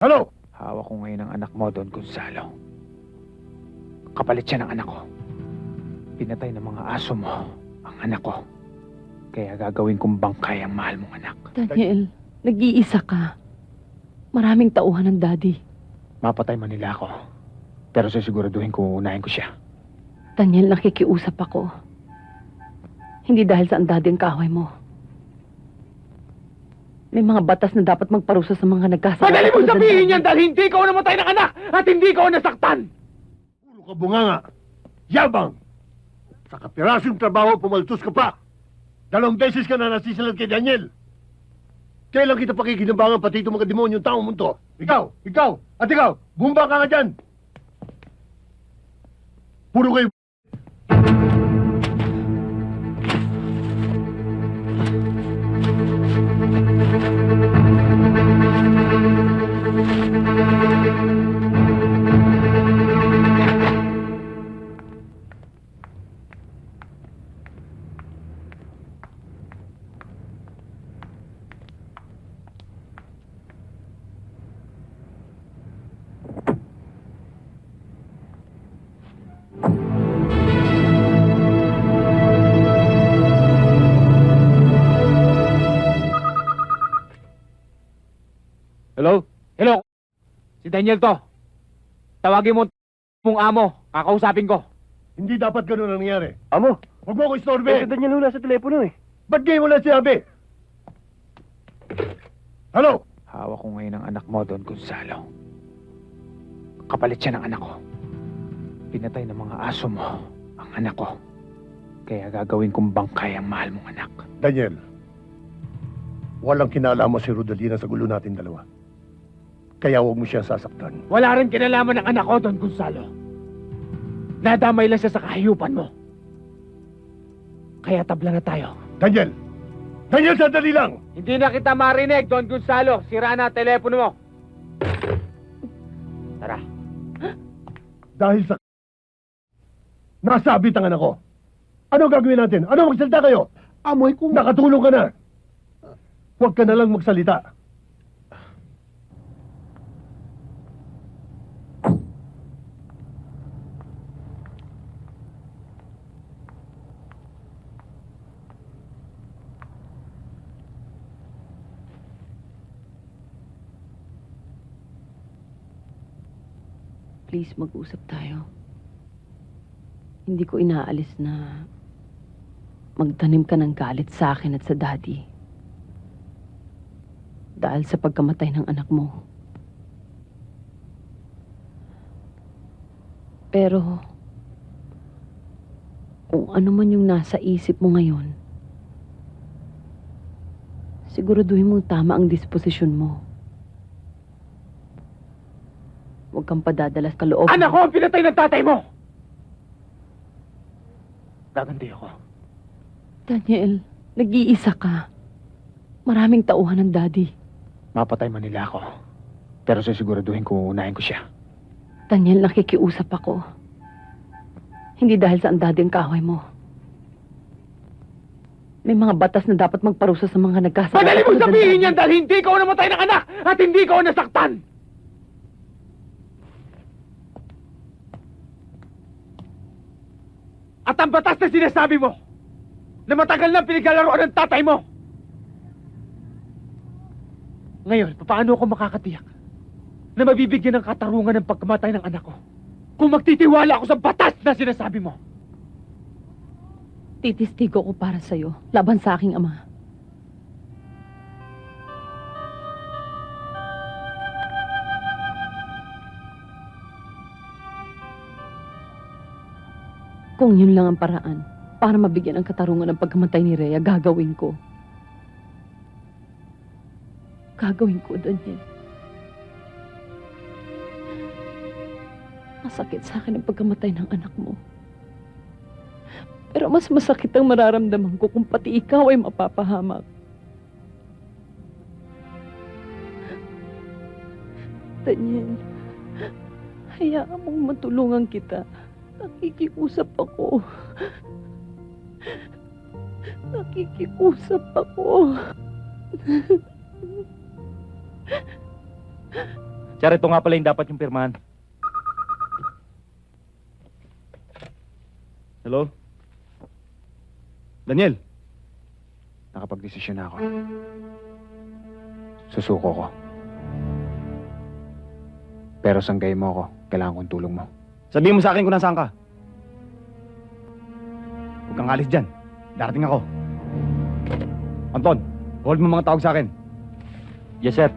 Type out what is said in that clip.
Ano? Hawak ko ngayon ang anak mo, Don Gonzalo. Kapalit siya ng anak ko. Pinatay ng mga aso mo ang anak ko. Kaya gagawin kong bangkay ang mahal mong anak. Daniel, nag-iisa ka. Maraming tauhan ng daddy. Mapatay man nila ako. Pero sisiguraduhin ko unahin ko siya. Daniel, nakikiusap ako. Hindi dahil sa ang daddy ang kaaway mo. May mga batas na dapat magparusa sa mga nagkasala. Madali mo Tulad ng sabihin yan dahil hindi ka namatay ng anak at hindi ka nasaktan! Puro ka bunganga. Yabang. Sa kapirasong trabaho, pumaltos ka pa. Dalawang beses ka na nasisalat kay Daniel. Kailan kita pakikinabangan pati itong mga demonyong taong mo to? Ikaw, ikaw, at ikaw, bumba ka nga dyan. Puro kayo Hello? Si Daniel to. Tawagin mo mong amo. Kakausapin ko. Hindi dapat ganun ang nangyari. Amo, Huwag mo ako istorbe. eh, Daniel Luna sa telepono eh. Ba't mo lang sinabi? Hello? Hawak ko ngayon ang anak mo, Don Gonzalo. Kapalit siya ng anak ko. Pinatay ng mga aso mo ang anak ko. Kaya gagawin kong bangkay ang mahal mong anak. Daniel, walang kinalaman si Rodalina sa gulo natin dalawa. Kaya huwag mo siya sasaktan. Wala rin kinalaman ng anak ko, Don Gonzalo. Nadamay lang siya sa kahiyupan mo. Kaya tabla na tayo. Daniel! Daniel, sandali lang! Hindi na kita marinig, Don Gonzalo. Sira na ang telepono mo. Tara. Dahil sa... Nasabit ang anak ko. Ano gagawin natin? Ano magsalita kayo? Amoy ko... Nakatulong ka na. Huwag ka na lang magsalita. Please, mag-usap tayo. Hindi ko inaalis na magtanim ka ng galit sa akin at sa daddy. Dahil sa pagkamatay ng anak mo. Pero, kung ano man yung nasa isip mo ngayon, siguraduhin mong tama ang disposisyon mo. Huwag kang padadalas ka loob. Anak ko ang pinatay ng tatay mo! Gaganti ako. Daniel, nag-iisa ka. Maraming tauhan ng daddy. Mapatay man nila ako. Pero sisiguraduhin ko unahin ko siya. Daniel, nakikiusap ako. Hindi dahil sa ang daddy ang kaaway mo. May mga batas na dapat magparusa sa mga nagkasala. Madali mo Tulad ng sabihin yan dahil hindi ka namatay ng anak at hindi ka nasaktan! At ang batas na sinasabi mo na matagal nang pinaglalaroan ng tatay mo. Ngayon, paano ako makakatiyak na mabibigyan ng katarungan ng pagkamatay ng anak ko kung magtitiwala ako sa batas na sinasabi mo? Titistigo ko para sa'yo, laban sa aking ama. Kung yun lang ang paraan, para mabigyan ng katarungan ng pagkamatay ni Rhea, gagawin ko. Gagawin ko, Daniel. Masakit sa akin ang pagkamatay ng anak mo. Pero mas masakit ang mararamdaman ko kung pati ikaw ay mapapahamak. Daniel, hayaan mong matulungan kita. Nakikiusap ako. Nakikiusap ako. Sir, ito nga pala yung dapat yung pirmahan. Hello? Daniel? Nakapag-desisyon na ako. Susuko ko. Pero sanggay mo ako. Kailangan kong tulong mo. Sabihin mo sa akin kung nasaan ka. Huwag kang alis dyan. Darating ako. Anton, hold mo mga tawag sa akin. Yes, sir.